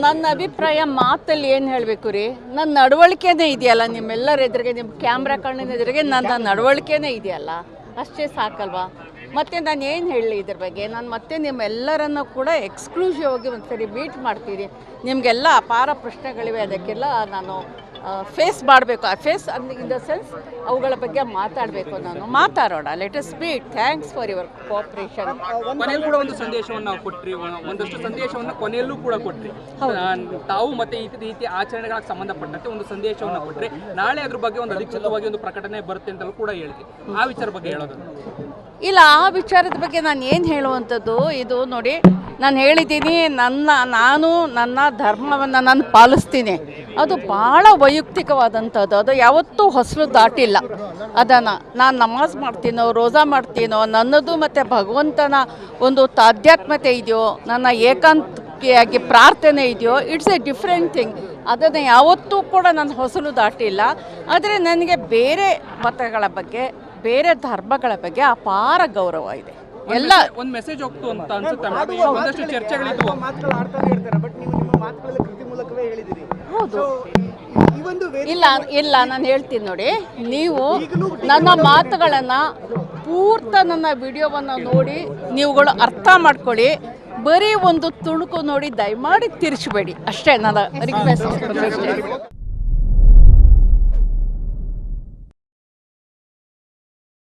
ನನ್ನ ಅಭಿಪ್ರಾಯ ಮಾತಲ್ಲಿ ಏನು ಹೇಳಬೇಕು ರೀ? ನನ್ನ ನಡವಳಿಕೆನೇ ಇದೆಯಲ್ಲ ನಿಮ್ಮೆಲ್ಲರ ಎದುರಿಗೆ ನಿಮ್ಮ ಕ್ಯಾಮ್ರಾ ಕಣ್ಣಿನ ಎದುರಿಗೆ ನನ್ನ ನಡವಳಿಕೆನೇ ಇದೆಯಲ್ಲ? ಅಷ್ಟೇ ಸಾಕಲ್ವಾ? ಮತ್ತು ನಾನು ಏನು ಹೇಳಲಿ ಇದ್ರ ಬಗ್ಗೆ? ನಾನು ಮತ್ತೆ ನಿಮ್ಮೆಲ್ಲರನ್ನು ಕೂಡ ಎಕ್ಸ್ಕ್ಲೂಸಿವ್ ಆಗಿ ಒಂದ್ಸರಿ ಮೀಟ್ ಮಾಡ್ತೀನಿ. ನಿಮಗೆಲ್ಲ ಅಪಾರ ಪ್ರಶ್ನೆಗಳಿವೆ, ಅದಕ್ಕೆಲ್ಲ ನಾನು ಫೇಸ್ ಮಾಡಬೇಕು. ಆ ಫೇಸ್ ಇನ್ ದ ಸೆನ್ಸ್ ಅವುಗಳ ಬಗ್ಗೆ ಮಾತಾಡಬೇಕು ನಾನು. ಮಾತಾಡೋಣ. Let us beat thanks for your cooperation ಕೊನೆಯಲ್ಲೂ ಕೂಡ ಒಂದು ಸಂದೇಶವನ್ನು ನಾವು ಕೊಟ್ರಿ. ಒಂದಷ್ಟು ಸಂದೇಶವನ್ನು ಕೊನೆಯಲ್ಲೂ ಕೂಡ ಕೊಟ್ರಿ. ತಾವು ಮತ್ತೆ ಈ ರೀತಿ ಆಚರಣೆಗಳಿಗೆ ಸಂಬಂಧಪಟ್ಟಂತೆ ಒಂದು ಸಂದೇಶವನ್ನು ಕೊಟ್ರಿ. ನಾಳೆ ಅದ್ರ ಬಗ್ಗೆ ಒಂದು ಅಧಿಕೃತವಾಗಿ ಒಂದು ಪ್ರಕಟಣೆ ಬರುತ್ತೆ ಅಂತಲೂ ಕೂಡ ಹೇಳಿದೆ ಆ ವಿಚಾರ ಬಗ್ಗೆ ಹೇಳೋದು. ಇಲ್ಲ ಆ ವಿಚಾರದ ಬಗ್ಗೆ ನಾನು ಏನು ಹೇಳುವಂಥದ್ದು? ಇದು ನೋಡಿ ನಾನು ಹೇಳಿದ್ದೀನಿ, ನನ್ನ, ನಾನು ನನ್ನ ಧರ್ಮವನ್ನು ನಾನು ಪಾಲಿಸ್ತೀನಿ. ಅದು ಭಾಳ ವೈಯಕ್ತಿಕವಾದಂಥದ್ದು. ಅದು ಯಾವತ್ತೂ ಹೊಸಲು ದಾಟಿಲ್ಲ. ಅದನ್ನು ನಾನು ನಮಾಜ್ ಮಾಡ್ತೀನೋ, ರೋಜಾ ಮಾಡ್ತೀನೋ, ನನ್ನದು ಮತ್ತು ಭಗವಂತನ ಒಂದು ತಾಧ್ಯಾತ್ಮತೆ ಇದೆಯೋ, ನನ್ನ ಏಕಾಂತಿಯಾಗಿ ಪ್ರಾರ್ಥನೆ ಇದೆಯೋ ಇಟ್ಸ್ ಎ ಡಿಫ್ರೆಂಟ್ ಥಿಂಗ್ ಅದನ್ನು ಯಾವತ್ತೂ ಕೂಡ ನಾನು ಹೊಸಲು ದಾಟಿಲ್ಲ. ಆದರೆ ನನಗೆ ಬೇರೆ ಮತಗಳ ಬಗ್ಗೆ, ಬೇರೆ ಧರ್ಮಗಳ ಬಗ್ಗೆ ಅಪಾರ ಗೌರವ ಇದೆ. ಎಲ್ಲ ಒಂದು ಮೆಸೇಜ್ ಹೋಗ್ತು ಅಂತ ಅನ್ಸುತ್ತೆ. ಒಂದಷ್ಟು ಚರ್ಚೆಗಳಿದ್ವು. ಮಾತುಗಳು ಆಡ್ತಾನೆ ಇರ್ತಾರೆ ಬಟ್ ನೀವು ನಿಮ್ಮ ಮಾತುಗಳಲ್ಲಿ ಕೃತಿ ಮೂಲಕವೇ ಹೇಳಿದಿರಿ ಹೌದು. ಈ ಒಂದು ವೇದಿಕೆ ಇಲ್ಲ ಇಲ್ಲ ನಾನು ಹೇಳ್ತೀನಿ ನೋಡಿ. ನೀವು ನನ್ನ ಮಾತುಗಳನ್ನ ಪೂರ್ತ ನನ್ನ ವಿಡಿಯೋವನ್ನು ನೋಡಿ ನೀವುಗಳು ಅರ್ಥ ಮಾಡ್ಕೊಳ್ಳಿ. ಬರೀ ಒಂದು ತುಣುಕು ನೋಡಿ ದಯಮಾಡಿ ತಿರ್ಚಬೇಡಿ. ಅಷ್ಟೇ ನನ್ನ ರಿಕ್ವೆಸ್ಟ್